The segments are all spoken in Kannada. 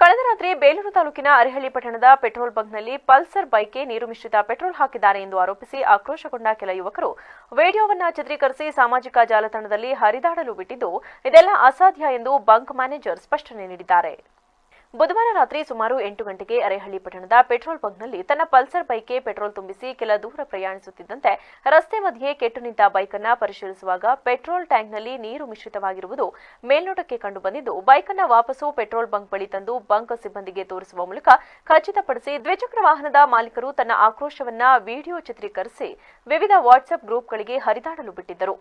ಕಳೆದ ರಾತ್ರಿ ಬೇಲೂರು ತಾಲೂಕಿನ ಅರಿಹಳ್ಳಿ ಪಟ್ಟಣದ ಪೆಟ್ರೋಲ್ ಬಂಕ್ನಲ್ಲಿ ಪಲ್ಸರ್ ಬೈಕ್ಗೆ ನೀರು ಮಿಶ್ರಿತ ಪೆಟ್ರೋಲ್ ಹಾಕಿದ್ದಾರೆ ಎಂದು ಆರೋಪಿಸಿ ಆಕ್ರೋಶಗೊಂಡ ಕೆಲ ಯುವಕರು. ವಿಡಿಯೋವನ್ನ ಚಿತ್ರೀಕರಿಸಿ ಸಾಮಾಜಿಕ ಜಾಲತಾಣದಲ್ಲಿ ಹರಿದಾಡಲು ಬಿಟ್ಟಿದ್ದು, ಇದೆಲ್ಲ ಅಸಾಧ್ಯ ಎಂದು ಬಂಕ್ ಮ್ಯಾನೇಜರ್ ಸ್ಪಷ್ಟನೆ ನೀಡಿದ್ದಾರೆ. ಬುಧವಾರ ರಾತ್ರಿ ಸುಮಾರು ಎಂಟು ಗಂಟೆಗೆ ಅರೆಹಳ್ಳಿ ಪಟ್ಟಣದ ಪೆಟ್ರೋಲ್ ಬಂಕ್ನಲ್ಲಿ ತನ್ನ ಪಲ್ಸರ್ ಬೈಕ್ಗೆ ಪೆಟ್ರೋಲ್ ತುಂಬಿಸಿ ಕೆಲ ದೂರ ಪ್ರಯಾಣಿಸುತ್ತಿದ್ದಂತೆ ರಸ್ತೆ ಮಧ್ಯೆ ಕೆಟ್ಟು ನಿಂತ ಬೈಕನ್ನ ಪರಿಶೀಲಿಸುವಾಗ ಪೆಟ್ರೋಲ್ ಟ್ಯಾಂಕ್ನಲ್ಲಿ ನೀರು ಮಿಶ್ರಿತವಾಗಿರುವುದು ಮೇಲ್ನೋಟಕ್ಕೆ ಕಂಡುಬಂದಿದ್ದು, ಬೈಕನ್ನ ವಾಪಸು ಪೆಟ್ರೋಲ್ ಬಂಕ್ ಬಳಿ ತಂದು ಬಂಕ್ ಸಿಬ್ಬಂದಿಗೆ ತೋರಿಸುವ ಮೂಲಕ ಖಚಿತಪಡಿಸಿ ದ್ವಿಚಕ್ರ ವಾಹನದ ಮಾಲೀಕರು ತನ್ನ ಆಕ್ರೋಶವನ್ನ ವಿಡಿಯೋ ಚಿತ್ರೀಕರಿಸಿ ವಿವಿಧ ವಾಟ್ಸ್ಆಪ್ ಗ್ರೂಪ್ಗಳಿಗೆ ಹರಿದಾಡಲು ಬಿಟ್ಟಿದ್ದರು.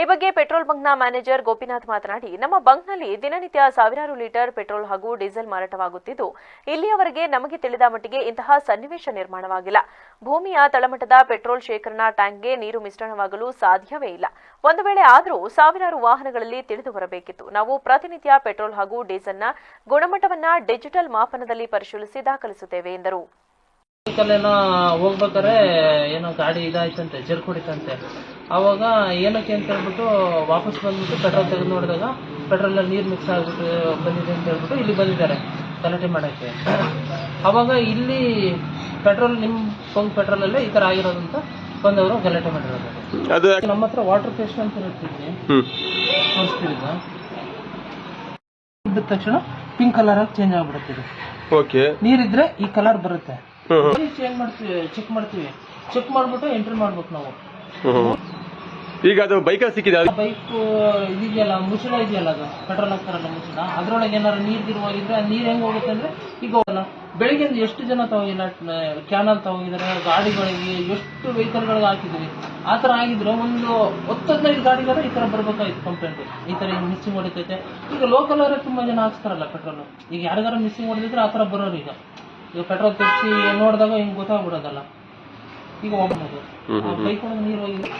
ಈ ಬಗ್ಗೆ ಪೆಟ್ರೋಲ್ ಬಂಕ್ನ ಮ್ಯಾನೇಜರ್ ಗೋಪಿನಾಥ್ ಮಾತನಾಡಿ, ನಮ್ಮ ಬಂಕ್ನಲ್ಲಿ ದಿನನಿತ್ಯ ಸಾವಿರಾರು ಲೀಟರ್ ಪೆಟ್ರೋಲ್ ಹಾಗೂ ಡೀಸೆಲ್ ಮಾರಾಟವಾಗುತ್ತಿದ್ದು, ಇಲ್ಲಿಯವರೆಗೆ ನಮಗೆ ತಿಳಿದ ಮಟ್ಟಿಗೆ ಇಂತಹ ಸನ್ನಿವೇಶ ನಿರ್ಮಾಣವಾಗಿಲ್ಲ. ಭೂಮಿಯ ತಳಮಟ್ಟದ ಪೆಟ್ರೋಲ್ ಶೇಖರಣಾ ಟ್ಯಾಂಕ್ಗೆ ನೀರು ಮಿಶ್ರಣವಾಗಲು ಸಾಧ್ಯವೇ ಇಲ್ಲ. ಒಂದು ವೇಳೆ ಆದರೂ ಸಾವಿರಾರು ವಾಹನಗಳಲ್ಲಿ ತಿಳಿದು ಬರಬೇಕಿತ್ತು. ನಾವು ಪ್ರತಿನಿತ್ಯ ಪೆಟ್ರೋಲ್ ಹಾಗೂ ಡೀಸೆಲ್ನ ಗುಣಮಟ್ಟವನ್ನು ಡಿಜಿಟಲ್ ಮಾಪನದಲ್ಲಿ ಪರಿಶೀಲಿಸಿ ದಾಖಲಿಸುತ್ತೇವೆ ಎಂದರು. ಏನೋ ಹೋಗ್ಬೇಕಾರೆ ಏನೋ ಗಾಡಿ ಇದಾಯ್ತಂತೆ ಜರ್ಕ್ ಹೊಡಿತಂತೆ ಅವಾಗ ಏನಕ್ಕೆ ಅಂತ ಹೇಳ್ಬಿಟ್ಟು ವಾಪಸ್ ಬಂದ್ಬಿಟ್ಟು ಪೆಟ್ರೋಲ್ ತೆಗೆದು ನೋಡಿದಾಗ ಪೆಟ್ರೋಲ್ ನೀರು ಮಿಕ್ಸ್ ಆಗ್ಬಿಟ್ಟು ಬಂದಿದೆ ಅಂತ ಹೇಳ್ಬಿಟ್ಟು ಇಲ್ಲಿ ಬಂದಿದ್ದಾರೆ ಗಲಾಟೆ ಮಾಡೋಕ್ಕೆ. ಅವಾಗ ಇಲ್ಲಿ ಪೆಟ್ರೋಲ್ ನಿಮ್ಮ ಫೋನ್ ಪೆಟ್ರೋಲಲ್ಲೇ ಈ ಥರ ಆಗಿರೋದು ಅಂತ ಬಂದವರು ಗಲಾಟೆ ಮಾಡಿರೋದು. ಅದು ನಮ್ಮ ಹತ್ರ ವಾಟರ್ ಟೆಸ್ಟ್ ಅಂತ ಬಿದ್ದ ತಕ್ಷಣ ಪಿಂಕ್ ಕಲರ್ ಚೇಂಜ್ ಆಗ್ಬಿಡುತ್ತೆ ಓಕೆ ನೀರಿದ್ರೆ ಈ ಕಲರ್ ಬರುತ್ತೆ. ಚೇಂಜ್ ಮಾಡ್ತೀವಿ ಚೆಕ್ ಮಾಡ್ತೀವಿ. ಚೆಕ್ ಮಾಡ್ಬಿಟ್ಟು ಎಂಟ್ರಿ ಮಾಡ್ಬೇಕು ನಾವು. ಈಗ ಅದು ಬೈಕ್ ಸಿಕ್ಕಿದೆ ಬೈಕ್ ಇದೆಯಲ್ಲ ಮುಚ್ಚಳ ಇದೆಯಲ್ಲ ಅದು? ಪೆಟ್ರೋಲ್ ಹಾಕ್ತಾರಲ್ಲ ಮುಚ್ಚಳ ಅದ್ರೊಳಗೆ ಏನಾರು ನೀರು ತಿರುವಾಗಿದ್ರೆ ಆ ನೀರ್ ಹೆಂಗ್ ಹೋಗುತ್ತೆ ಅಂದ್ರೆ ಈಗ ಹೋಗಲ್ಲ ಬೆಳಿಗ್ಗೆ ಎಷ್ಟು ಜನ ತಗೋಗಿಲ್ಲ ಕ್ಯಾನಲ್ ತಗೋಗಿದ್ದಾರೆ ಗಾಡಿಗಳಿಗೆ ಎಷ್ಟು ವೆಹಿಕಲ್ಗಳಿಗೆ ಹಾಕಿದ್ವಿ ಆ ಥರ ಆಗಿದ್ರೆ ಒಂದು ಹತ್ತು ಗಾಡಿಗಳ ಈ ತರ ಬರ್ಬೇಕಾಯ್ತು ಕಂಪ್ಲೇಂಟ್ ಈ ತರ ಈಗ ಮಿಸ್ಸಿಂಗ್ ಹೊಡಿತೈತೆ. ಈಗ ಲೋಕಲ್ ಅವರೇ ತುಂಬಾ ಜನ ಹಾಕ್ಸ್ತಾರಲ್ಲ ಪೆಟ್ರೋಲ್ ಈಗ ಯಾರಿಗಾರ ಮಿಸ್ಸಿಂಗ್ ಹೊಡೆದಿದ್ರೆ ಆ ತರ ಬರೋರು ಈಗ. ಈಗ ಪೆಟ್ರೋಲ್ ತೆಗ್ಸಿ ನೋಡಿದಾಗ ಹಿಂಗ್ ಗೊತ್ತಾಗ್ಬಿಡೋದಲ್ಲ. ಈಗ ಹೋಗ್ಬೋದು ಬೈಕ್ ಒಳಗೆ ನೀರು ಹೋಗಿದೆ